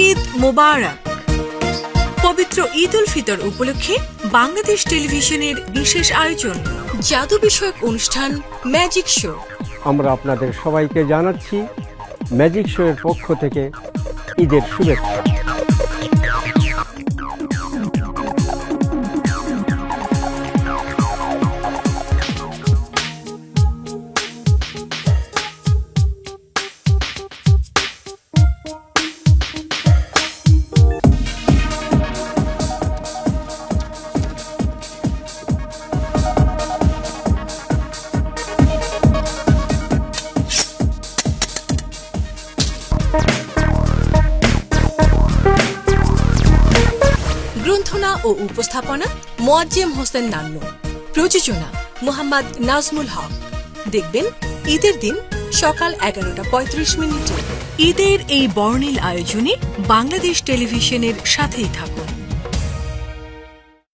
ঈদ মোবারক। পবিত্র ঈদ উল ফিতর উপলক্ষে বাংলাদেশ টেলিভিশনের বিশেষ আয়োজন, জাদু বিষয়ক অনুষ্ঠান ম্যাজিক শো। আমরা আপনাদের সবাইকে জানাচ্ছি ম্যাজিক শো এর পক্ষ থেকে ঈদের শুভেচ্ছা। গ্রন্থনা ও উপস্থাপনা মোয়াজ্জেম হোসেন নান্ন। প্রযোজনা মোহাম্মদ নাজমুল হক। দেখবেন ঈদের দিন সকাল এগারোটা পঁয়ত্রিশ মিনিটে। ঈদের এই বর্ণিল আয়োজনে বাংলাদেশ টেলিভিশনের সাথেই থাকুন।